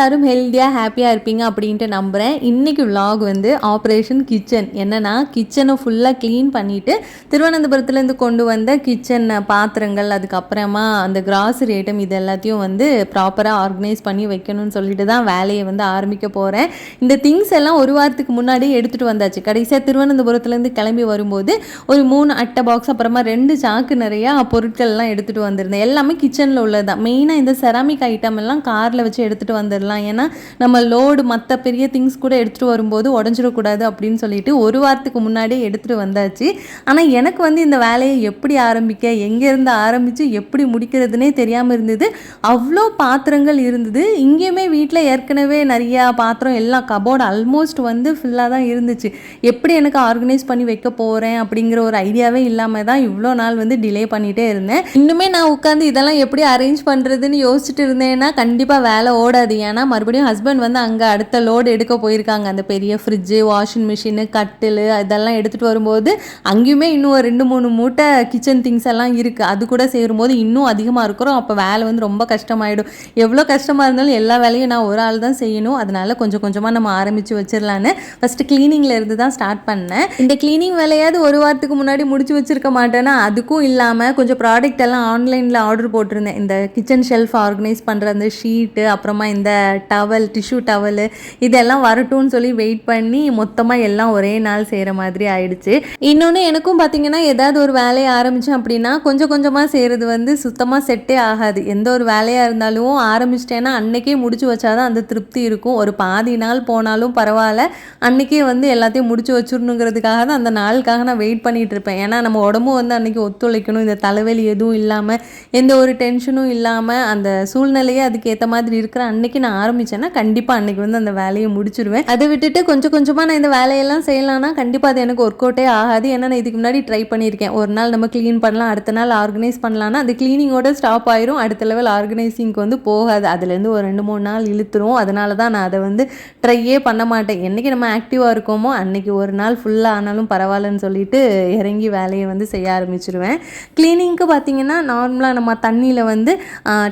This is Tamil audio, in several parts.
எல்லோரும் ஹெல்த்தியாக ஹாப்பியாக இருப்பீங்க அப்படின்ட்டு நம்புகிறேன் இன்றைக்கி விலாக் வந்து ஆப்ரேஷன் கிச்சன் என்னன்னா கிச்சனை ஃபுல்லாக க்ளீன் பண்ணிவிட்டு திருவனந்தபுரத்துலேருந்து கொண்டு வந்த கிச்சன் பாத்திரங்கள் அதுக்கப்புறமா அந்த கிராசரி ஐட்டம் இது எல்லாத்தையும் வந்து ப்ராப்பராக ஆர்கனைஸ் பண்ணி வைக்கணும்னு சொல்லிட்டு தான் வேலையை வந்து ஆரம்பிக்க போகிறேன் இந்த திங்ஸ் எல்லாம் ஒரு வாரத்துக்கு முன்னாடியே எடுத்துகிட்டு வந்தாச்சு. கடைசியாக திருவனந்தபுரத்துலேருந்து கிளம்பி வரும்போது ஒரு மூணு அட்டை பாக்ஸ் அப்புறமா ரெண்டு சாக்கு நிறையா பொருட்கள்லாம் எடுத்துகிட்டு வந்திருந்தேன். எல்லாமே கிச்சனில் உள்ளது தான் மெயினாக இந்த செராமிக் ஐட்டம் எல்லாம் காரில் வச்சு எடுத்துகிட்டு வந்துடலாம் ஏன்னா நம்ம லோடு மற்ற பெரிய திங்ஸ் கூட எடுத்துகிட்டு வரும்போது உடஞ்சிடக்கூடாது அப்படின்னு சொல்லிட்டு ஒரு வாரத்துக்கு முன்னாடியே எடுத்துகிட்டு வந்தாச்சு. ஆனால் எனக்கு வந்து இந்த வேலையை எப்படி ஆரம்பிக்க எங்கேருந்து ஆரம்பித்து எப்படி முடிக்கிறதுனே தெரியாமல் இருந்தது. அவ்வளோ பாத்திரங்கள் இருந்தது. இங்கேயுமே வீட்டில் ஏற்கனவே நிறையா பாத்திரம் எல்லாம் கபோர்டு ஆல்மோஸ்ட் வந்து ஃபுல்லாக தான் இருந்துச்சு. எப்படி எனக்கு ஆர்கனைஸ் பண்ணி வைக்க போகிறேன் அப்படிங்கிற ஒரு ஐடியாவே இல்லாமல் தான் இவ்வளோ நாள் வந்து டிலே பண்ணிகிட்டே இருந்தேன். இன்னுமே நான் உட்காந்து இதெல்லாம் எப்படி அரேஞ்ச் பண்ணுறதுன்னு யோசிச்சுட்டு இருந்தேன்னா கண்டிப்பாக வேலை ஓடாது. ஏன்னா ஆனால் மறுபடியும் ஹஸ்பண்ட் வந்து அங்கே அடுத்த லோடு எடுக்க போயிருக்காங்க. அந்த பெரிய ஃப்ரிட்ஜு வாஷிங் மிஷினு கட்டில் இதெல்லாம் எடுத்துகிட்டு வரும்போது அங்கேயுமே இன்னும் ஒரு ரெண்டு மூணு மூட்டை கிச்சன் திங்ஸ் எல்லாம் இருக்குது அது கூட சேரும்போது இன்னும் அதிகமாக இருக்கிறோம். அப்போ வேலை வந்து ரொம்ப கஷ்டமாயிடும். எவ்வளோ கஷ்டமாக இருந்தாலும் எல்லா வேலையும் நான் ஒரு ஆள் தான் செய்யணும். அதனால கொஞ்சம் கொஞ்சமாக நம்ம ஆரம்பித்து வச்சிடலான்னு ஃபஸ்ட்டு க்ளீனிங்கில் இருந்து தான் ஸ்டார்ட் பண்ணேன். இந்த க்ளீனிங் வேலையாவது ஒரு வாரத்துக்கு முன்னாடி முடிச்சு வச்சிருக்க மாட்டேன்னா அதுக்கும் இல்லாமல் கொஞ்சம் ப்ராடக்ட் எல்லாம் ஆன்லைனில் ஆர்டர் போட்டிருந்தேன். இந்த கிச்சன் ஷெல்ஃப் ஆர்கனைஸ் பண்ணுற அந்த ஷீட்டு அப்புறமா இந்த டவல் டிஷ்யூ டவலு இதெல்லாம் வரட்டும்னு சொல்லி வெயிட் பண்ணி மொத்தமாக எல்லாம் ஒரே நாள் செய்கிற மாதிரி ஆயிடுச்சு. இன்னொன்று எனக்கும் பார்த்தீங்கன்னா ஏதாவது ஒரு வேலையை ஆரம்பித்தேன் அப்படின்னா கொஞ்சம் கொஞ்சமாக செய்கிறது வந்து சுத்தமாக செட்டே ஆகாது. எந்த ஒரு வேலையாக இருந்தாலும் ஆரம்பிச்சிட்டேன்னா அன்றைக்கே முடிச்சு வச்சாதான் அந்த திருப்தி இருக்கும். ஒரு பாதி நாள் போனாலும் பரவாயில்ல. அன்றைக்கே வந்து எல்லாத்தையும் முடிச்சு வச்சிடணுங்கிறதுக்காக தான் அந்த நாளுக்காக நான் வெயிட் பண்ணிட்டு இருப்பேன். ஏன்னா நம்ம உடம்பும் வந்து அன்றைக்கி ஒத்துழைக்கணும். இந்த தலைவலி எதுவும் இல்லாமல் எந்த ஒரு டென்ஷனும் இல்லாமல் அந்த சூழ்நிலையே அதுக்கு ஏற்ற மாதிரி இருக்கிற அன்றைக்கி நான் ஆரம்பிச்சேன்னா கண்டிப்பாக அன்னைக்கு வந்து அந்த வேலையை முடிச்சிருவேன். அதை விட்டுட்டு கொஞ்சம் கொஞ்சமாக நான் இந்த வேலையெல்லாம் செய்யலாம்னா கண்டிப்பாக அது எனக்கு ஒர்க் அவுட்டே ஆகாது. ஏன்னா நான் இதுக்கு முன்னாடி ட்ரை பண்ணியிருக்கேன். ஒரு நாள் நம்ம க்ளீன் பண்ணலாம் அடுத்த நாள் ஆர்கனைஸ் பண்ணலாம்னா அது க்ளீனிங்கோட ஸ்டாப் ஆயிரும். அடுத்த லெவல் ஆர்கனைசிங்க்கு வந்து போகாது. அதுலேருந்து ஒரு ரெண்டு மூணு நாள் இழுத்துரும். அதனால தான் நான் அதை வந்து ட்ரையே பண்ண மாட்டேன். என்னைக்கு நம்ம ஆக்டிவாக இருக்கோமோ அன்னைக்கு ஒரு நாள் ஃபுல்லாக ஆனாலும் பரவாயில்லன்னு சொல்லிட்டு இறங்கி வேலையை வந்து செய்ய ஆரம்பிச்சிருவேன். க்ளீனிங்க்கு பார்த்தீங்கன்னா நார்மலாக நம்ம தண்ணியில் வந்து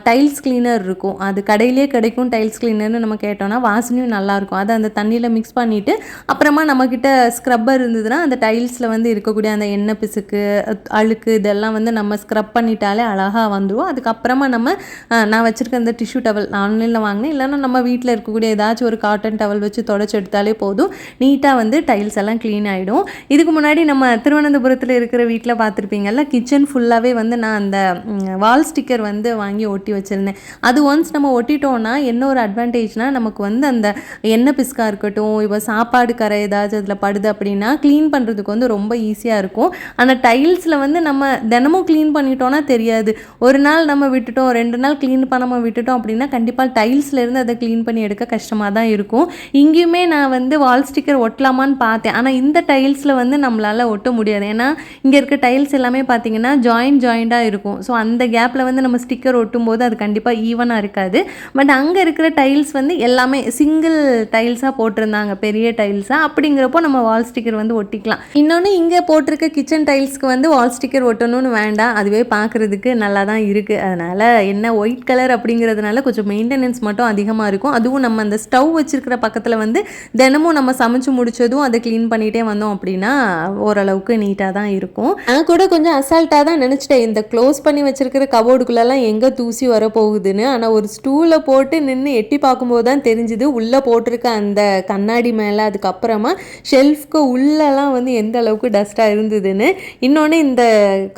டைல்ஸ் க்ளீனர் இருக்கும். அது கடையிலே கிடைக்கும். டைல்ஸ் கிளீனர்னு நம்ம கேட்டோம்னா வாசனையும் நல்லாயிருக்கும். அதை அந்த தண்ணியில் மிக்ஸ் பண்ணிவிட்டு அப்புறமா நம்மக்கிட்ட ஸ்க்ரப்பர் இருந்ததுன்னா அந்த டைல்ஸில் வந்து இருக்கக்கூடிய அந்த எண்ணெய் பிசுக்கு அழுக்கு இதெல்லாம் வந்து நம்ம ஸ்க்ரப் பண்ணிட்டாலே அழகாக வந்துடும் அதுக்கப்புறமா நம்ம நான் வச்சுருக்க அந்த டிஷ்யூ டவல் ஆன்லைனில் வாங்கினேன். இல்லைன்னா நம்ம வீட்டில் இருக்கக்கூடிய ஏதாச்சும் ஒரு காட்டன் டவல் வச்சு தொடச்சி எடுத்தாலே போதும். நீட்டாக வந்து டைல்ஸ் எல்லாம் க்ளீன் ஆகிடும் இதுக்கு முன்னாடி நம்ம திருவனந்தபுரத்தில் இருக்கிற வீட்டில் பார்த்துருப்பீங்கல்ல கிச்சன் ஃபுல்லாகவே வந்து நான் அந்த வால் ஸ்டிக்கர் வந்து வாங்கி ஒட்டி வச்சுருந்தேன். அது ஒன்ஸ் நம்ம ஒட்டிட்டோம்னா என்ன ஒரு அட்வான்டேஜ்னால் நமக்கு வந்து அந்த எண்ணெய் பிஸ்கா இருக்கட்டும் இப்போ சாப்பாடு கரை ஏதாச்சும் அதில் படுது அப்படின்னா க்ளீன் பண்ணுறதுக்கு வந்து ரொம்ப ஈஸியாக இருக்கும். ஆனால் டைல்ஸில் வந்து நம்ம தினமும் க்ளீன் பண்ணிட்டோன்னா தெரியாது. ஒரு நாள் நம்ம விட்டுட்டோம் ரெண்டு நாள் க்ளீன் பண்ணாமல் விட்டுட்டோம் அப்படின்னா கண்டிப்பாக டைல்ஸ்லேருந்து அதை க்ளீன் பண்ணி எடுக்க கஷ்டமாக தான் இருக்கும். இங்கேயுமே நான் வந்து வால் ஸ்டிக்கர் ஒட்டலாமான்னு பார்த்தேன். ஆனால் இந்த டைல்ஸில் வந்து நம்மளால் ஒட்ட முடியாது. ஏன்னா இங்கே இருக்க டைல்ஸ் எல்லாமே பார்த்தீங்கன்னா ஜாயிண்ட் ஜாயிண்டாக இருக்கும். ஸோ அந்த கேப்பில் வந்து நம்ம ஸ்டிக்கர் ஒட்டும் போது அது கண்டிப்பாக ஈவனாக இருக்காது. பட் அங்கே இருக்கிற டைல்ஸ் வந்து எல்லாமே சிங்கிள் டைல்ஸாக போட்டிருந்தாங்க பெரிய டைல்ஸாக அப்படிங்கிறப்போ நம்ம வால் ஸ்டிக்கர் வந்து ஒட்டிக்கலாம். இன்னொன்று இங்கே போட்டிருக்க கிச்சன் டைல்ஸ்க்கு வந்து வால் ஸ்டிக்கர் ஒட்டணும்னு வேண்டாம். அதுவே பார்க்குறதுக்கு நல்லா தான் இருக்குது அதனால் என்ன ஒயிட் கலர் அப்படிங்கிறதுனால கொஞ்சம் மெயின்டெனன்ஸ் மட்டும் அதிகமாக இருக்கும். அதுவும் நம்ம அந்த ஸ்டவ் வச்சுருக்கிற பக்கத்தில் வந்து தினமும் நம்ம சமைச்சு முடிச்சதும் அதை க்ளீன் பண்ணிகிட்டே வந்தோம் அப்படின்னா ஓரளவுக்கு நீட்டாக தான் இருக்கும். நான் கூட கொஞ்சம் அசால்ட்டாக தான் நினச்சிட்டேன். இந்த க்ளோஸ் பண்ணி வச்சுருக்கிற கபோர்டுக்குள்ளெல்லாம் எங்கே தூசி வர போகுதுன்னு ஆனால் ஒரு ஸ்டூலை போட்டு நின்று எட்டி பார்க்கும்போது தான் தெரிஞ்சுது. உள்ளே போட்டிருக்க அந்த கண்ணாடி மேலே அதுக்கப்புறமா ஷெல்ஃப்க்கு உள்ளெல்லாம் வந்து எந்த அளவுக்கு டஸ்ட்டாக இருந்ததுன்னு. இன்னொன்று இந்த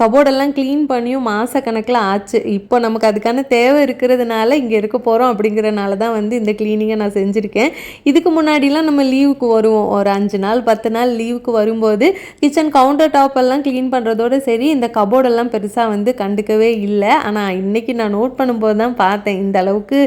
கபோர்டெல்லாம் க்ளீன் பண்ணியும் மாத கணக்கில் ஆச்சு. இப்போ நமக்கு அதுக்கான தேவை இருக்கிறதுனால இங்கே இருக்க போகிறோம் அப்படிங்கிறனால தான் வந்து இந்த க்ளீனிங்கை நான் செஞ்சுருக்கேன். இதுக்கு முன்னாடிலாம் நம்ம லீவுக்கு வருவோம். ஒரு அஞ்சு நாள் பத்து நாள் லீவுக்கு வரும்போது கிச்சன் கவுண்டர் டாப் எல்லாம் க்ளீன் பண்ணுறதோட சரி இந்த கபோர்டெல்லாம் பெருசாக வந்து கண்டுக்கவே இல்லை. ஆனால் இன்றைக்கி நான் நோட் பண்ணும்போது தான் பார்த்தேன். இந்த அளவுக்கு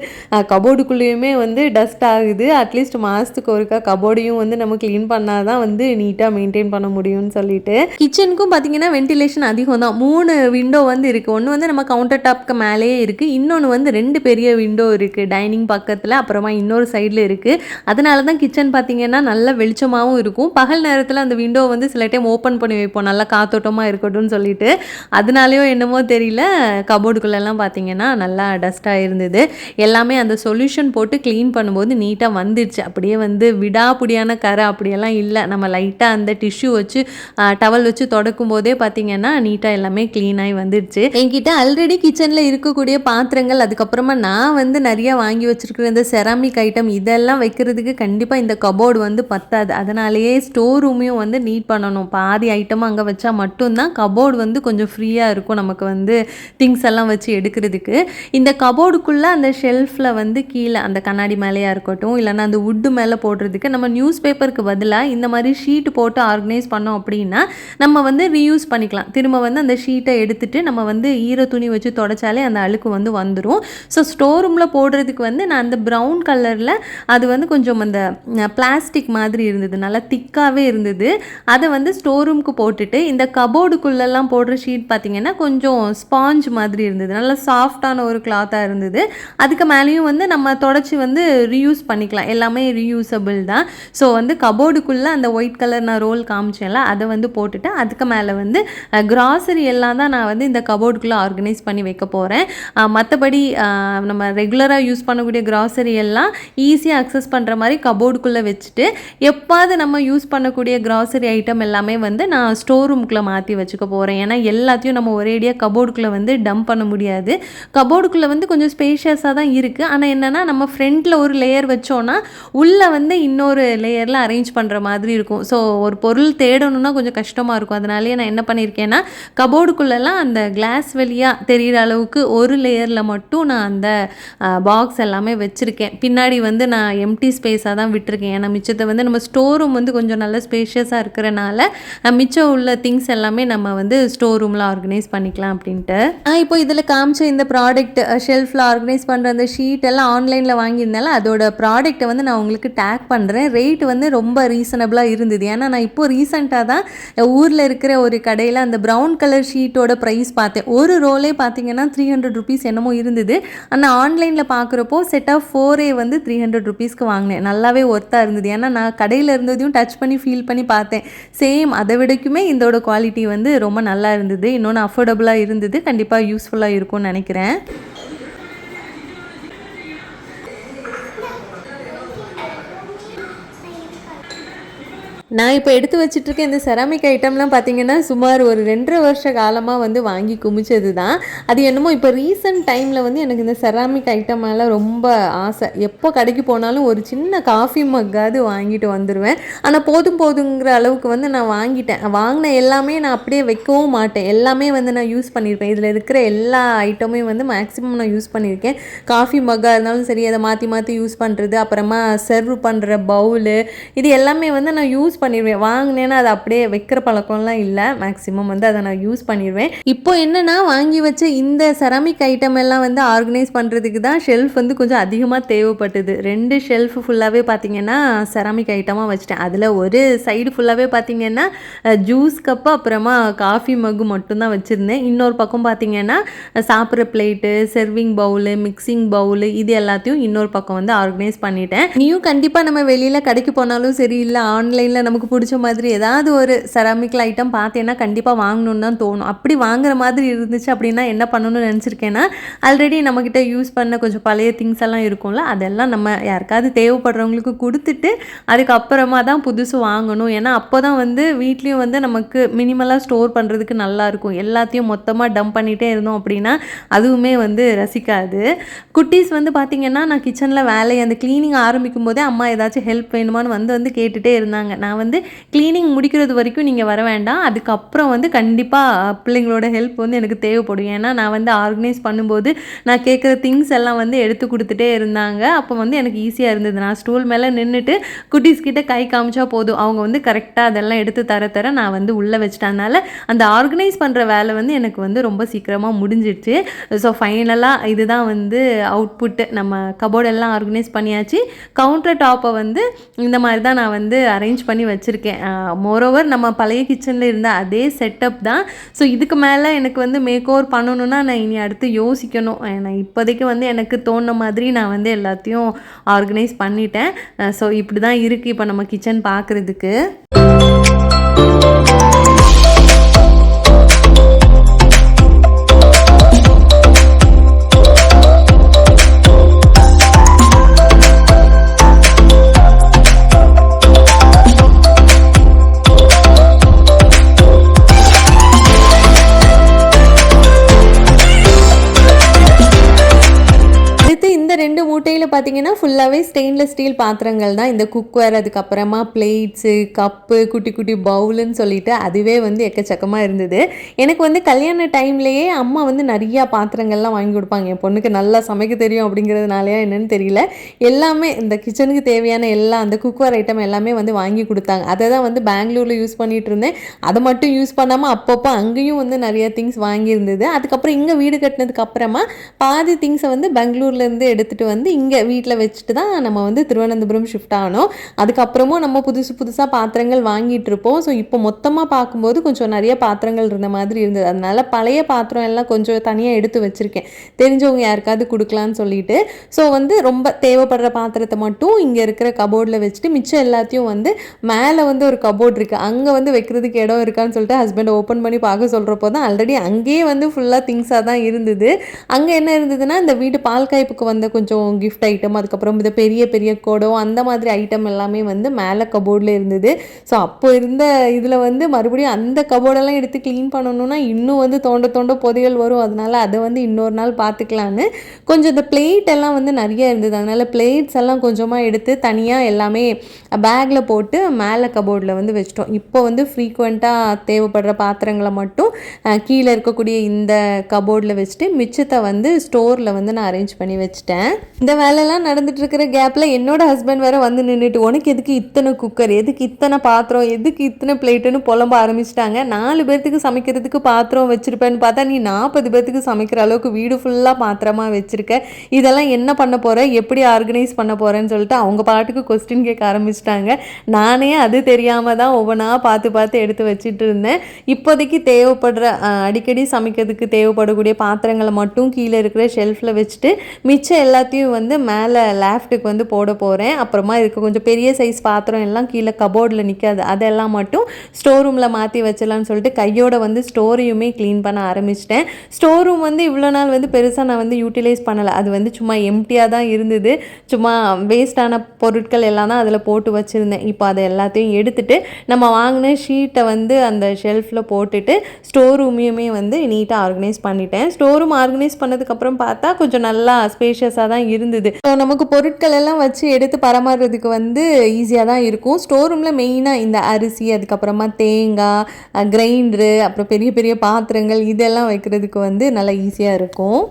கபோர்டுக்குள்ளேயுமே வந்து டஸ்ட் ஆகுது. அட்லீஸ்ட் மாதத்துக்கு ஒருக்கா கபோர்டையும் வந்து நம்ம க்ளீன் பண்ணால் தான் வந்து நீட்டாக மெயின்டைன் பண்ண முடியும்னு சொல்லிட்டு. கிச்சனுக்கும் பார்த்தீங்கன்னா வென்டிலேஷன் அதிகம் தான் மூணு விண்டோ வந்து இருக்குது ஒன்று வந்து நம்ம கவுண்டர் டாப்க்கு மேலேயே இருக்குது இன்னொன்று வந்து ரெண்டு பெரிய விண்டோ இருக்குது டைனிங் பக்கத்தில் அப்புறமா இன்னொரு சைடில் இருக்குது அதனால தான் கிச்சன் பார்த்தீங்கன்னா நல்ல வெளிச்சமாகவும் இருக்கும். பகல் நேரத்தில் அந்த விண்டோ வந்து சில டைம் ஓப்பன் பண்ணி வைப்போம். நல்லா காத்தோட்டமாக இருக்கட்டும்னு சொல்லிட்டு. அதனாலயோ என்னமோ தெரியல கபோர்டுக்குள்ளெல்லாம் பார்த்தீங்கன்னா நல்லா டஸ்ட்டாக இருந்தது. எல்லாமே அந்த சொல்யூஷன் போட்டு க்ளீன் பண்ணும்போது நீட்டாக வந்துடுச்சு அப்படியே வந்து விடாப்புடியான கரை அப்படியெல்லாம் இல்லை. நம்ம லைட்டாக அந்த டிஷ்யூ வச்சு டவல் வச்சு தொடக்கும் போதே பார்த்தீங்கன்னா நீட்டாக எல்லாமே க்ளீனாகி வந்துடுச்சு என்கிட்ட ஆல்ரெடி கிச்சனில் இருக்கக்கூடிய பாத்திரங்கள் அதுக்கப்புறமா நான் வந்து நிறைய வாங்கி வச்சுருக்கிற இந்த செராமிக் ஐட்டம் இதெல்லாம் வைக்கிறதுக்கு கண்டிப்பாக இந்த கபோர்டு வந்து பத்தாது. அதனாலேயே ஸ்டோர் ரூமையும் வந்து நீட் பண்ணணும். பாதி ஐட்டமும் அங்கே வச்சா மட்டும்தான் கபோர்டு வந்து கொஞ்சம் ஃப்ரீயாக இருக்கும் நமக்கு வந்து திங்ஸ் எல்லாம் வச்சு எடுக்கிறதுக்கு. இந்த கபோர்டுக்குள்ளே அந்த ஷெல்ஃபில் வந்து கீழே அந்த கண்ணாடி மேலேயா இருக்கட்டும் இல்லைன்னா அந்த வுட்டு மேலே போடுறதுக்கு நம்ம நியூஸ் பேப்பருக்கு பதிலாக இந்த மாதிரி ஷீட் போட்டு ஆர்கனைஸ் பண்ணோம் அப்படின்னா நம்ம வந்து ரீயூஸ் பண்ணிக்கலாம். திரும்ப வந்து அந்த ஷீட்டை எடுத்துட்டு நம்ம வந்து ஈர துணி வச்சு தொடச்சாலே அந்த அழுக்கு வந்து வந்துடும் ஸோ ஸ்டோர் ரூமில் போடுறதுக்கு வந்து நான் அந்த ப்ரௌன் கலரில் அது வந்து கொஞ்சம் அந்த பிளாஸ்டிக் மாதிரி இருந்தது. நல்லா திக்காகவே இருந்தது. அதை வந்து ஸ்டோர் ரூமுக்கு போட்டுட்டு இந்த கபோர்டுக்குள்ளெல்லாம் போடுற ஷீட் பார்த்தீங்கன்னா கொஞ்சம் ஸ்பாஞ்ச் மாதிரி இருந்தது. நல்லா சாஃப்டான ஒரு கிளாத்தாக இருந்தது. அதுக்கு மேலேயும் வந்து நம்ம தொடச்சி வந்து ரீயூஸ் பண்ணிக்கலாம். எல்லாமே ரீயூசபிள் தான். ஸோ வந்து கபோர்டுக்குள்ளே அந்த ஒயிட் கலர் நான் ரோல் காமிச்சேன்ல அதை வந்து போட்டுட்டு அதுக்கு மேலே வந்து கிராசரி எல்லாம் தான் நான் வந்து இந்த கபோர்டுக்குள்ளே ஆர்கனைஸ் பண்ணி வைக்க போகிறேன் மற்றபடி நம்ம ரெகுலராக யூஸ் பண்ணக்கூடிய கிராசரி எல்லாம் ஈஸியாக அக்சஸ் பண்ணுற மாதிரி கபோர்டுக்குள்ளே வச்சுட்டு எப்பாவது நம்ம யூஸ் பண்ணக்கூடிய கிராசரி ஐட்டம் எல்லாமே வந்து நான் ஸ்டோர் ரூமுக்குள்ளே மாற்றி வச்சுக்க போகிறேன் ஏன்னா எல்லாத்தையும் நம்ம ஒரேடியாக கபோர்டுக்குள்ளே வந்து டம்ப் பண்ண முடியாது. கபோர்டுக்குள்ளே வந்து கொஞ்சம் ஸ்பேஷியஸாக தான் இருக்குது ஆனால் என்னென்னா நம்ம ஃப்ரண்ட்டில் ஒரு லேயர் வச்சோன்னா உள்ளே வந்து இன்னொரு லேயரில் அரேஞ்ச் பண்ணுற மாதிரி இருக்கும். ஸோ ஒரு பொருள் தேடணும்னா கொஞ்சம் கஷ்டமாக இருக்கும். அதனாலேயே நான் என்ன பண்ணியிருக்கேன்னா கபோர்டுக்குள்ளெல்லாம் அந்த கிளாஸ் வழியாக தெரிகிற அளவுக்கு ஒரு லேயரில் மட்டும் நான் அந்த பாக்ஸ் எல்லாமே வச்சுருக்கேன். பின்னாடி வந்து நான் எம்டி ஸ்பேஸாக தான் விட்டுருக்கேன். ஏன்னா மிச்சத்தை வந்து நம்ம ஸ்டோர் ரூம் வந்து கொஞ்சம் நல்ல ஸ்பேஷியஸாக இருக்கிறனால மிச்சம் உள்ள திங்ஸ் எல்லாமே நம்ம வந்து ஸ்டோர் ரூமில் ஆர்கனைஸ் பண்ணிக்கலாம் அப்படின்ட்டு. இப்போ இதில் காமிச்ச இந்த ப்ராடக்ட் ஷெல்ஃபில் ஆர்கனைஸ் பண்ணுற அந்த ஷீட் எல்லாம் ஆன்லைன் ஆன்லைனில் வாங்கியிருந்தால அதோட ப்ராடக்ட்டை வந்து நான் உங்களுக்கு டேக் பண்ணுறேன் ரேட் வந்து ரொம்ப ரீசனபிளாக இருந்தது. ஏன்னா நான் இப்போது ரீசெண்டாக தான் ஊரில் இருக்கிற ஒரு கடையில் அந்த ப்ரௌன் கலர் ஷீட்டோட ப்ரைஸ் பார்த்தேன். ஒரு ரோலே பார்த்தீங்கன்னா த்ரீ ஹண்ட்ரட் ருபீஸ் என்னமோ இருந்தது. ஆனால் ஆன்லைனில் பார்க்குறப்போ செட் ஆஃப் ஃபோரே வந்து த்ரீ ஹண்ட்ரட் ருபீஸ்க்கு வாங்கினேன். நல்லாவே ஒர்த்தாக இருந்தது. ஏன்னா நான் கடையில் இருந்ததையும் டச் பண்ணி ஃபீல் பண்ணி பார்த்தேன். சேம் அதை விடக்குமே இதோட குவாலிட்டி வந்து ரொம்ப நல்லா இருந்தது. இன்னொன்று அஃபோர்டபுளாக இருந்தது. கண்டிப்பாக யூஸ்ஃபுல்லாக இருக்கும்னு நினைக்கிறேன். நான் இப்போ எடுத்து வச்சுட்ருக்க இந்த செராமிக் ஐட்டம்லாம் பார்த்தீங்கன்னா சுமார் ஒரு ரெண்டரை வருஷ காலமாக வந்து வாங்கி குமிச்சது தான் அது என்னமோ இப்போ ரீசன்ட் டைமில் வந்து எனக்கு இந்த செராமிக் ஐட்டம் மேலே ரொம்ப ஆசை. எப்போ கடைக்கு போனாலும் ஒரு சின்ன காஃபி மக்காவது வாங்கிட்டு வந்துடுவேன் ஆனால் போதும் போதுங்கிற அளவுக்கு வந்து நான் வாங்கிட்டேன். வாங்கின எல்லாமே நான் அப்படியே வைக்கவும் மாட்டேன். எல்லாமே வந்து நான் யூஸ் பண்ணியிருப்பேன் இதில் இருக்கிற எல்லா ஐட்டமும் வந்து மேக்ஸிமம் நான் யூஸ் பண்ணியிருக்கேன் காஃபி மக்காக இருந்தாலும் சரி அதை மாற்றி மாற்றி யூஸ் பண்ணுறது அப்புறமா சர்வ் பண்ணுற பவுலு இது எல்லாமே வந்து நான் யூஸ் பண்ணிடுவேன் வாங்கினேன்னா அதை அப்படியே வைக்கிற பழக்கம்லாம் இல்லை. மேக்ஸிமம் வந்து அதை நான் யூஸ் பண்ணிடுவேன் இப்போ என்னென்னா வாங்கி வச்ச இந்த செராமிக் ஐட்டம் எல்லாம் வந்து ஆர்கனைஸ் பண்ணுறதுக்கு தான் ஷெல்ஃப் வந்து கொஞ்சம் அதிகமாக தேவைப்பட்டது. ரெண்டு ஷெல்ஃப் ஃபுல்லாகவே பார்த்தீங்கன்னா செராமிக் ஐட்டமாக வச்சுட்டேன். அதில் ஒரு சைடு ஃபுல்லாகவே பார்த்தீங்கன்னா ஜூஸ் கப்பு அப்புறமா காஃபி மகு மட்டும்தான் வச்சுருந்தேன். இன்னொரு பக்கம் பார்த்தீங்கன்னா சாப்பிட்ற plate serving bowl mixing bowl இது எல்லாத்தையும் இன்னொரு பக்கம் வந்து ஆர்கனைஸ் பண்ணிட்டேன். நீயும் கண்டிப்பாக நம்ம வெளியில் கடைக்கு போனாலும் சரி இல்லை ஆன்லைனில் நமக்கு பிடிச்ச மாதிரி ஏதாவது ஒரு செராமிக்கல் ஐட்டம் பார்த்தேன்னா கண்டிப்பாக வாங்கணும்னு தான் தோணும். அப்படி வாங்குற மாதிரி இருந்துச்சு அப்படின்னா என்ன பண்ணணும்னு நினச்சிருக்கேன்னா ஆல்ரெடி நம்மக்கிட்ட யூஸ் பண்ண கொஞ்சம் பழைய திங்ஸ் எல்லாம் இருக்கும்ல அதெல்லாம் நம்ம யாருக்காவது தேவைப்படுறவங்களுக்கு கொடுத்துட்டு அதுக்கப்புறமா தான் புதுசு வாங்கணும். ஏன்னா அப்போ தான் வந்து வீட்லேயும் வந்து நமக்கு மினிமலாக ஸ்டோர் பண்ணுறதுக்கு நல்லாயிருக்கும் எல்லாத்தையும் மொத்தமாக டம்ப் பண்ணிகிட்டே இருந்தோம் அப்படின்னா அதுவுமே வந்து ரசிக்காது. குட்டீஸ் வந்து பார்த்திங்கன்னா நான் கிச்சனில் வேலையை அந்த க்ளீனிங் ஆரம்பிக்கும் போதே அம்மா ஏதாச்சும் ஹெல்ப் வேணுமான்னு வந்து வந்து கேட்டுகிட்டே இருந்தாங்க. நான் வந்து க்ளீனிங் முடிக்கிறது வரைக்கும் நீங்கள் வர வேண்டாம். அதுக்கப்புறம் வந்து கண்டிப்பாக பிள்ளைங்களோட ஹெல்ப் வந்து எனக்கு தேவைப்படும். ஏன்னா நான் வந்து ஆர்கனைஸ் பண்ணும்போது நான் கேட்குற திங்ஸ் எல்லாம் வந்து எடுத்து கொடுத்துட்டே இருந்தாங்க. அப்போ வந்து எனக்கு ஈஸியாக இருந்தது. நான் ஸ்டூல் மேலே நின்றுட்டு குட்டீஸ் கிட்ட கை காமிச்சா போதும். அவங்க வந்து கரெக்டாக அதெல்லாம் எடுத்து தர தர நான் வந்து உள்ளே வச்சிட்டனால அந்த ஆர்கனைஸ் பண்ணுற வேலை வந்து எனக்கு வந்து ரொம்ப சீக்கிரமாக முடிஞ்சிடுச்சு. ஸோ ஃபைனலாக இதுதான் வந்து அவுட்புட்டு நம்ம கபோர்டெல்லாம் ஆர்கனைஸ் பண்ணியாச்சு. கவுண்டர் டாப்பை வந்து இந்த மாதிரி தான் நான் வந்து அரேஞ்ச் பண்ணி வச்சுருக்கேன். மோரோவர் நம்ம பழைய கிச்சனில் இருந்த அதே செட்டப் தான். ஸோ இதுக்கு மேலே எனக்கு வந்து மேக் ஓவர் பண்ணணுன்னா நான் இனி அடுத்து யோசிக்கணும். நான் இப்போதைக்கு வந்து எனக்கு தோணுன மாதிரி நான் வந்து எல்லாத்தையும் ஆர்கனைஸ் பண்ணிட்டேன். ஸோ இப்படி தான் இருக்குது இப்போ நம்ம கிச்சன் பார்க்குறதுக்கு பார்த்தீங்கன்னா ஃபுல்லாகவே ஸ்டெயின்லெஸ் ஸ்டீல் பாத்திரங்கள் தான். இந்த குக்வேர் அதுக்கப்புறமா பிளேட்ஸு கப்பு குட்டி குட்டி பவுலுன்னு சொல்லிட்டு அதுவே வந்து எக்கச்சக்கமாக இருந்தது. எனக்கு வந்து கல்யாண டைம்லேயே அம்மா வந்து நிறையா பாத்திரங்கள்லாம் வாங்கி கொடுப்பாங்க. என் பொண்ணுக்கு நல்லா சமைக்க தெரியும் அப்படிங்கிறதுனாலயா என்னன்னு தெரியல. எல்லாமே இந்த கிச்சனுக்கு தேவையான எல்லா அந்த குக்வேர் ஐட்டம் எல்லாமே வந்து வாங்கி கொடுத்தாங்க. அதை தான் வந்து பெங்களூரில் யூஸ் பண்ணிகிட்டு இருந்தேன். அதை மட்டும் யூஸ் பண்ணாமல் அப்பப்போ அங்கேயும் வந்து நிறைய திங்ஸ் வாங்கியிருந்தது அதுக்கப்புறம் இங்கே வீடு கட்டினதுக்கு அப்புறமா பாதி திங்ஸை வந்து பெங்களூர்லேருந்து எடுத்துகிட்டு வந்து இங்கே வீட்டில் வச்சுட்டு தான் நம்ம வந்து திருவனந்தபுரம் ஷிஃப்ட் ஆனோம். அதுக்கப்புறமும் நம்ம புதுசு புதுசாக பாத்திரங்கள் வாங்கிட்டு இருப்போம். ஸோ இப்போ மொத்தமாக பார்க்கும்போது கொஞ்சம் நிறைய பாத்திரங்கள் இருந்த மாதிரி இருந்தது. அதனால பழைய பாத்திரம் எல்லாம் கொஞ்சம் தனியாக எடுத்து வச்சுருக்கேன். தெரிஞ்சவங்க யாருக்காவது கொடுக்கலான்னு சொல்லிட்டு. ஸோ வந்து ரொம்ப தேவைப்படுற பாத்திரத்தை மட்டும் இங்கே இருக்கிற கபோர்டில் வச்சுட்டு மிச்சம் எல்லாத்தையும் வந்து மேலே வந்து ஒரு கபோர்ட் இருக்குது அங்கே வந்து வைக்கிறதுக்கு இடம் இருக்கான்னு சொல்லிட்டு ஹஸ்பண்ட் ஓப்பன் பண்ணி பார்க்க சொல்கிறப்போ தான் ஆல்ரெடி அங்கேயே வந்து ஃபுல்லாக திங்ஸாக தான் இருந்தது. அங்கே என்ன இருந்ததுன்னா இந்த வீட்டு பால் காய்ப்புக்கு வந்த கொஞ்சம் கிஃப்ட் ஐட்டம் அதுக்கப்புறம் இந்த பெரிய பெரிய குடம் அந்த மாதிரி ஐட்டம் எல்லாமே வந்து மேலே கபோர்டில் இருந்தது. ஸோ அப்போ இருந்த இதில் வந்து மறுபடியும் அந்த கபோர்டெல்லாம் எடுத்து க்ளீன் பண்ணணும்னா இன்னும் வந்து தோண்ட தோண்ட பொதிகள் வரும். அதனால அதை வந்து இன்னொரு நாள் பார்த்துக்கலான்னு. கொஞ்சம் இந்த பிளேட் எல்லாம் வந்து நிறைய இருந்தது. அதனால் பிளேட்ஸ் எல்லாம் கொஞ்சமாக எடுத்து தனியாக எல்லாமே பேக்கில் போட்டு மேலே கபோர்டில் வந்து வச்சிட்டோம். இப்போ வந்து ஃப்ரீக்குவெண்ட்டாக தேவைப்படுற பாத்திரங்களை மட்டும் கீழே இருக்கக்கூடிய இந்த கபோர்டில் வச்சுட்டு மிச்சத்தை வந்து ஸ்டோரில் வந்து நான் அரேஞ்ச் பண்ணி வச்சுட்டேன். இந்த வேலையெல்லாம் நடந்துட்டு இருக்கிற கேப்பில் என்னோட ஹஸ்பண்ட் வேற வந்து நின்றுட்டு உனக்கு எதுக்கு இத்தனை குக்கர் எதுக்கு இத்தனை பாத்திரம்? எதுக்கு இத்தனை பிளேட்டுன்னு புலம்ப ஆரம்பிச்சிட்டாங்க. நாலு பேர்த்துக்கு சமைக்கிறதுக்கு பாத்திரம் வச்சிருப்பேன்னு பார்த்தா நீ நாற்பது பேர்த்துக்கு சமைக்கிற அளவுக்கு வீடு ஃபுல்லாக பாத்திரமா வச்சிருக்க. இதெல்லாம் என்ன பண்ண போற? எப்படி ஆர்கனைஸ் பண்ண போறேன்னு சொல்லிட்டு அவங்க பாட்டுக்கு கொஸ்டின் கேட்க ஆரம்பிச்சிட்டாங்க. நானே அது தெரியாம தான் ஒவ்வொன்றா பார்த்து பார்த்து எடுத்து வச்சுட்டு இருந்தேன். இப்போதைக்கு தேவைப்படுற அடிக்கடி சமைக்கிறதுக்கு தேவைப்படக்கூடிய பாத்திரங்களை மட்டும் கீழே இருக்கிற ஷெல்ஃபில் வச்சுட்டு மிச்சம் எல்லாத்தையும் வந்து வந்து மேலே லேஃப்ட்டுக்கு வந்து போட போகிறேன் அப்புறமா இருக்க கொஞ்சம் பெரிய சைஸ் பாத்திரம் எல்லாம் கீழே கபோர்டில் நிற்காது அதெல்லாம் மட்டும் ஸ்டோர் ரூமில் மாற்றி வச்சிடலாம்னு சொல்லிட்டு கையோட வந்து ஸ்டோரையுமே க்ளீன் பண்ண ஆரம்பிச்சிட்டேன். ஸ்டோர் ரூம் வந்து இவ்வளோ நாள் வந்து பெருசாக நான் வந்து யூட்டிலைஸ் பண்ணலை. அது வந்து சும்மா எம்டியாக தான் இருந்தது. சும்மா வேஸ்டான பொருட்கள் எல்லாம் தான் அதில் போட்டு வச்சுருந்தேன். இப்போ அதை எல்லாத்தையும் எடுத்துகிட்டு நம்ம வாங்கின ஷீட்டை வந்து அந்த ஷெல்ஃபில் போட்டுட்டு ஸ்டோர் ரூமையுமே வந்து நீட்டாக ஆர்கனைஸ் பண்ணிட்டேன். ஸ்டோர் ரூம் ஆர்கனைஸ் பண்ணதுக்கப்புறம் பார்த்தா கொஞ்சம் நல்லா ஸ்பேஷியஸாக தான் இருந்தது. ஸோ நமக்கு பொருட்கள் எல்லாம் வச்சு எடுத்து பராமரிறதுக்கு வந்து ஈஸியாக தான் இருக்கும். ஸ்டோர் ரூமில் மெயினாக இந்த அரிசி அதுக்கப்புறமா தேங்காய் கிரைண்டரு அப்புறம் பெரிய பெரிய பாத்திரங்கள் இதெல்லாம் வைக்கிறதுக்கு வந்து நல்லா ஈஸியாக இருக்கும்.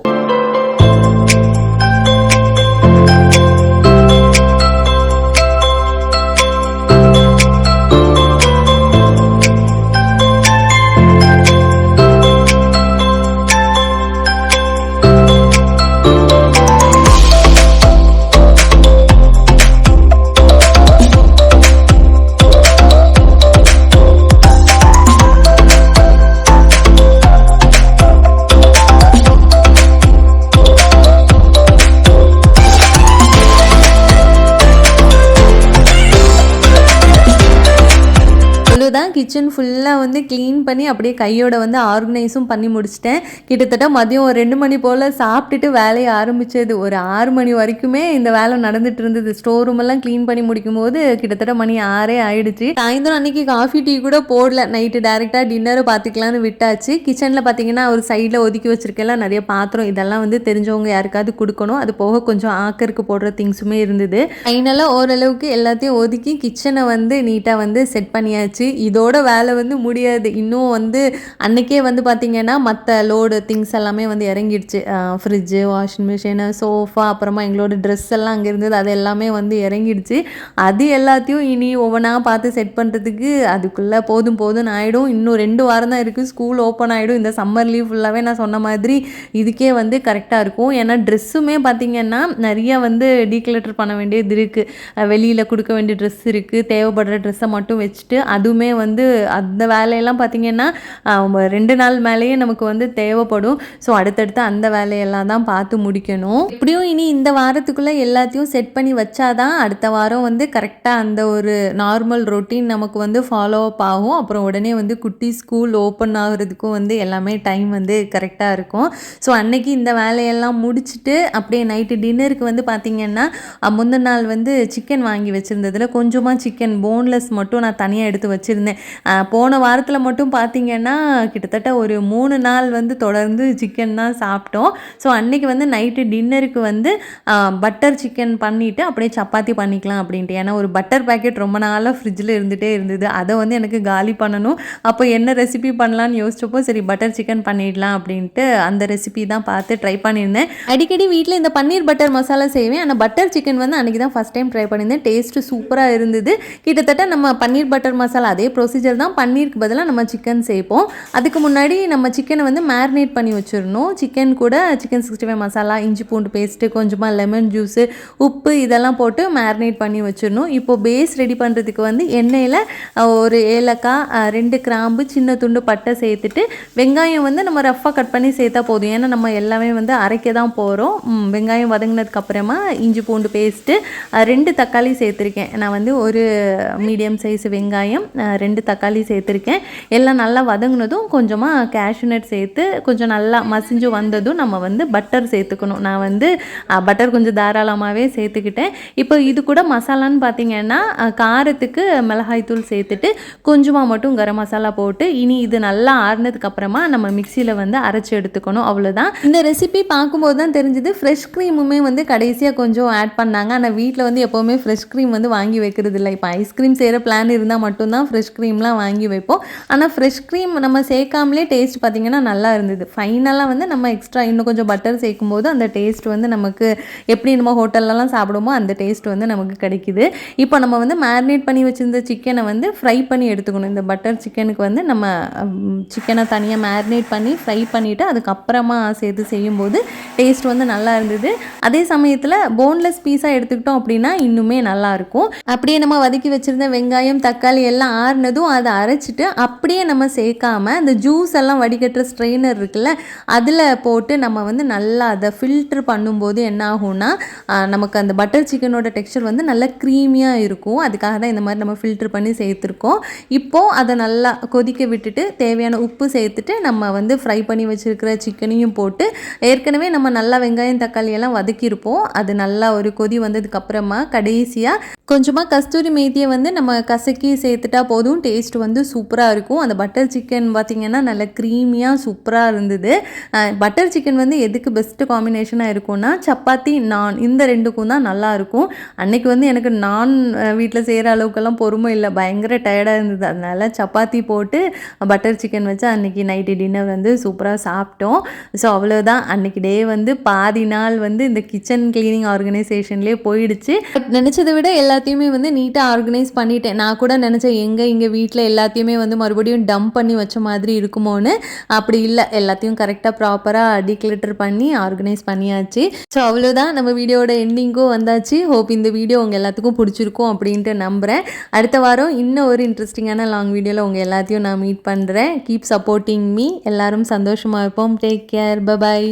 க்ளீன் பண்ணி அப்படியே கையோட வந்து ஆர்கனைஸும் பண்ணி முடிச்சிட்டேன். கிட்டத்தட்ட மதியம் ஒரு ரெண்டு மணி போல் சாப்பிட்டுட்டு வேலையை ஆரம்பித்தது ஒரு ஆறு மணி வரைக்குமே இந்த வேலை நடந்துட்டு இருந்தது. ஸ்டோர் ரூம் எல்லாம் க்ளீன் பண்ணி முடிக்கும் போது கிட்டத்தட்ட மணி ஆறே ஆயிடுச்சு. சாயந்தரம் அன்னைக்கு காஃபி டீ கூட போடல. நைட்டு டேரெக்டாக டின்னரை பார்த்துக்கலான்னு விட்டாச்சு. கிச்சனில் பார்த்தீங்கன்னா ஒரு சைடில் ஒதுக்கி வச்சிருக்கெல்லாம் நிறைய பாத்திரம். இதெல்லாம் வந்து தெரிஞ்சவங்க யாருக்காவது கொடுக்கணும். அது போக கொஞ்சம் ஆக்கருக்கு போடுற திங்ஸுமே இருந்தது. ஃபைனலாக ஓரளவுக்கு எல்லாத்தையும் ஒதுக்கி கிச்சனை வந்து நீட்டாக வந்து செட் பண்ணியாச்சு. இதோட வேலை வந்து முடியாது. இன்னும் இன்னும் வந்து அன்றைக்கே வந்து பார்த்திங்கன்னா மற்ற லோடு திங்ஸ் எல்லாமே வந்து இறங்கிடுச்சு. ஃப்ரிட்ஜு வாஷிங் மிஷினு சோஃபா அப்புறமா எங்களோட ட்ரெஸ் எல்லாம் அங்கே இருந்தது அது எல்லாமே வந்து இறங்கிடுச்சு. அது எல்லாத்தையும் இனி ஒவ்வொன்றா பார்த்து செட் பண்ணுறதுக்கு அதுக்குள்ளே போதும் போதும் ஆகிடும் இன்னும் ரெண்டு வாரம் தான் இருக்குது ஸ்கூல் ஓப்பன் ஆகிடும் இந்த சம்மர் லீவ் ஃபுல்லாகவே நான் சொன்ன மாதிரி இதுக்கே வந்து கரெக்டாக இருக்கும். ஏன்னா ட்ரெஸ்ஸுமே பார்த்திங்கன்னா நிறைய வந்து டீக்ளட்டர் பண்ண வேண்டியது இருக்குது வெளியில் கொடுக்க வேண்டிய ட்ரெஸ் இருக்குது தேவைப்படுற ட்ரெஸ்ஸை மட்டும் வச்சுட்டு அதுவுமே வந்து அந்த வேலையெல்லாம் பார்த்திங்கன்னா ஆஹ், ரெண்டு நாள் மேலேயே நமக்கு வந்து தேவைப்படும். ஸோ அடுத்தடுத்து அந்த வேலையெல்லாம் தான் பார்த்து முடிக்கணும். இப்படியும் இனி இந்த வாரத்துக்குள்ளே எல்லாத்தையும் செட் பண்ணி வச்சாதான் அடுத்த வாரம் வந்து கரெக்டாக அந்த ஒரு நார்மல் ரொட்டீன் நமக்கு வந்து ஃபாலோ அப் ஆகும். அப்புறம் உடனே வந்து குட்டி ஸ்கூல் ஓப்பன் ஆகுறதுக்கும் வந்து எல்லாமே டைம் வந்து கரெக்டாக இருக்கும். ஸோ அன்னைக்கு இந்த வேலையெல்லாம் முடிச்சுட்டு அப்படியே நைட்டு டின்னருக்கு வந்து பார்த்திங்கன்னா முந்தின நாள் வந்து சிக்கன் வாங்கி வச்சுருந்ததில் கொஞ்சமாக சிக்கன் போன்லெஸ் மட்டும் நான் தனியாக எடுத்து வச்சுருந்தேன். போன வாரத்தில் மட்டும் பார்த்திங்கன்னா கிட்டத்தட்ட ஒரு மூணு நாள் வந்து தொடர்ந்து சிக்கன் தான் சாப்பிட்டோம். ஸோ அன்னைக்கு வந்து நைட்டு டின்னருக்கு வந்து பட்டர் சிக்கன் பண்ணிவிட்டு அப்படியே சப்பாத்தி பண்ணிக்கலாம் அப்படின்ட்டு. ஏன்னா ஒரு பட்டர் பேக்கெட் ரொம்ப நாளாக ஃப்ரிட்ஜில் இருந்துகிட்டே இருந்தது. அதை வந்து எனக்கு காலி பண்ணணும். அப்போ என்ன ரெசிபி பண்ணலான்னு யோசிச்சப்போ சரி பட்டர் சிக்கன் பண்ணிடலாம் அப்படின்ட்டு அந்த ரெசிபி தான் பார்த்து ட்ரை பண்ணியிருந்தேன். அடிக்கடி வீட்டில் இந்த பன்னீர் பட்டர் மசாலா செய்வேன். ஆனால் பட்டர் சிக்கன் வந்து அன்றைக்கி தான் ஃபஸ்ட் டைம் ட்ரை பண்ணியிருந்தேன். டேஸ்ட்டு சூப்பராக இருந்தது. கிட்டத்தட்ட நம்ம பன்னீர் பட்டர் மசாலா அதே ப்ரொசீஜர் தான். பன்னீருக்கு பதிலாக நம்ம சிக்கன் சிக்கன் சேர்ப்போம். அதுக்கு முன்னாடி நம்ம சிக்கனை வந்து மேரினேட் பண்ணி வச்சிடணும். சிக்கன் கூட சிக்கன் சிக்ஸ்டி ஃபைவ் மசாலா இஞ்சி பூண்டு பேஸ்ட்டு கொஞ்சமாக லெமன் ஜூஸு உப்பு இதெல்லாம் போட்டு மேரினேட் பண்ணி வச்சிடணும். இப்போ பேஸ் ரெடி பண்ணுறதுக்கு வந்து எண்ணெயில் ஒரு ஏலக்காய் ரெண்டு கிராம்பு சின்ன துண்டு பட்டை சேர்த்துட்டு வெங்காயம் வந்து நம்ம ரஃப்பாக கட் பண்ணி சேர்த்தா போதும். ஏன்னா நம்ம எல்லாமே வந்து அரைக்க தான் போகிறோம் வெங்காயம் வதங்கினதுக்கு அப்புறமா இஞ்சி பூண்டு பேஸ்ட்டு ரெண்டு தக்காளி சேர்த்துருக்கேன். நான் வந்து ஒரு மீடியம் சைஸ் வெங்காயம் ரெண்டு தக்காளி சேர்த்துருக்கேன். எல்லாம் நல்லா வதங்கினதும் கொஞ்சமாக கேஷ்யூநட் சேர்த்து கொஞ்சம் நல்லா மசிஞ்சு வந்ததும் நம்ம வந்து பட்டர் சேர்த்துக்கணும். நான் வந்து பட்டர் கொஞ்சம் தாராளமாகவே சேர்த்துக்கிட்டேன். இப்போ இது கூட மசாலான்னு பார்த்தீங்கன்னா காரத்துக்கு காரத்துக்கு மிளகாய்த்தூள் சேர்த்துட்டு கொஞ்சமாக மட்டும் கரம் மசாலா போட்டு இனி இது நல்லா ஆறுனதுக்கு அப்புறமா நம்ம மிக்சியில் வந்து அரைச்சி எடுத்துக்கணும். அவ்வளோதான் இந்த ரெசிபி பார்க்கும்போது தான் தெரிஞ்சுது ஃப்ரெஷ் க்ரீமுமே வந்து கடைசியாக கொஞ்சம் ஆட் பண்ணாங்க. ஆனால் வீட்டில் வந்து எப்போவுமே ஃப்ரெஷ் க்ரீம் வந்து வாங்கி வைக்கிறது இல்லை இப்போ ஐஸ்கிரீம் செய்கிற பிளான் இருந்தால் மட்டும்தான் ஃப்ரெஷ் க்ரீம்லாம் வாங்கி வைப்போம். ஆனால் ஃப்ரெஷ் க்ரீம் நம்ம சேர்க்காமலே டேஸ்ட் பார்த்திங்கன்னா நல்லா இருந்தது. ஃபைனலாக வந்து நம்ம எக்ஸ்ட்ரா இன்னும் கொஞ்சம் பட்டர் சேர்க்கும் போது அந்த டேஸ்ட் வந்து நமக்கு எப்படி நம்ம ஹோட்டல்லலாம் சாப்பிடுமோ அந்த டேஸ்ட் வந்து நமக்கு கிடைக்குது. இப்போ நம்ம வந்து மேரினேட் பண்ணி வச்சுருந்த சிக்கனை வந்து ஃப்ரை பண்ணி எடுத்துக்கணும். இந்த பட்டர் சிக்கனுக்கு வந்து நம்ம சிக்கனை தனியாக மேரினேட் பண்ணி ஃப்ரை பண்ணிவிட்டு அதுக்கப்புறமா சேர்த்து செய்யும்போது டேஸ்ட் வந்து நல்லா இருந்தது. அதே சமயத்தில் போன்லெஸ் பீஸாக எடுத்துக்கிட்டோம் அப்படின்னா இன்னுமே நல்லாயிருக்கும் அப்படியே நம்ம வதக்கி வச்சுருந்த வெங்காயம் தக்காளி எல்லாம் ஆறுனதும் அதை அரைச்சிட்டு அப்படியே நம்ம சேர்க்காம அந்த ஜூஸ் எல்லாம் வடிகட்டுற ஸ்ட்ரெயினர் இருக்குல்ல அதில் போட்டு நம்ம வந்து நல்லா அதை ஃபில்டர் பண்ணும்போது என்ன ஆகும்னா நமக்கு அந்த பட்டர் சிக்கனோட டெக்ஸ்சர் வந்து நல்லா க்ரீமியாக இருக்கும். அதுக்காக தான் இந்த மாதிரி நம்ம ஃபில்டர் பண்ணி சேர்த்துருக்கோம். இப்போது அதை நல்லா கொதிக்க விட்டுட்டு தேவையான உப்பு சேர்த்துட்டு நம்ம வந்து ஃப்ரை பண்ணி வச்சுருக்கிற சிக்கனையும் போட்டு ஏற்கனவே நம்ம நல்லா வெங்காயம் தக்காளி எல்லாம் வதக்கியிருப்போம். அது நல்லா ஒரு கொதி வந்ததுக்கப்புறமா கடைசியாக கொஞ்சமாக கஸ்தூரி மேத்தியை வந்து நம்ம கசக்கி சேர்த்துட்டா போதும். டேஸ்ட் வந்து சூப்பராக இருக்கும். அந்த பட்டர் சிக்கன் பார்த்திங்கன்னா நல்ல க்ரீமியாக சூப்பராக இருந்தது. பட்டர் சிக்கன் வந்து எதுக்கு பெஸ்ட்டு காம்பினேஷனாக இருக்கும்னா சப்பாத்தி நான் இந்த ரெண்டுக்கும் தான் நல்லாயிருக்கும் அன்றைக்கி வந்து எனக்கு நான் வீட்டில் செய்கிற அளவுக்கெல்லாம் பொறுமை இல்லை. பயங்கர டயர்டாக இருந்தது. அதனால் சப்பாத்தி போட்டு பட்டர் சிக்கன் வச்சு அன்றைக்கி நைட்டு டின்னர் வந்து சூப்பராக சாப்பிட்டோம். ஸோ அவ்வளோதான் அன்றைக்கி டே வந்து பாதி நாள் வந்து இந்த கிச்சன் க்ளீனிங் ஆர்கனைசேஷன்லேயே போயிடுச்சு. நினச்சதை விட எல்லா எல்லாத்தையுமே வந்து நீட்டாக ஆர்கனைஸ் பண்ணிட்டேன். நான் கூட நினச்சேன் எங்கே இங்கே வீட்டில் எல்லாத்தையுமே வந்து மறுபடியும் டம்ப் பண்ணி வச்ச மாதிரி இருக்குமோன்னு. அப்படி இல்லை. எல்லாத்தையும் கரெக்டாக ப்ராப்பராக டிக்ளட்டர் பண்ணி ஆர்கனைஸ் பண்ணியாச்சு. ஸோ அவ்வளோதான் நம்ம வீடியோட எண்டிங்கும் வந்தாச்சு. ஹோப் இந்த வீடியோ உங்கள் எல்லாத்துக்கும் பிடிச்சிருக்கும் அப்படின்ட்டு நம்புகிறேன் அடுத்த வாரம் இன்னும் ஒரு இன்ட்ரெஸ்டிங்கான லாங் வீடியோவில் உங்கள் எல்லாத்தையும் நான் மீட் பண்ணுறேன் கீப் சப்போர்ட்டிங் மீ எல்லாரும் சந்தோஷமாக இருப்போம். Take care bye bye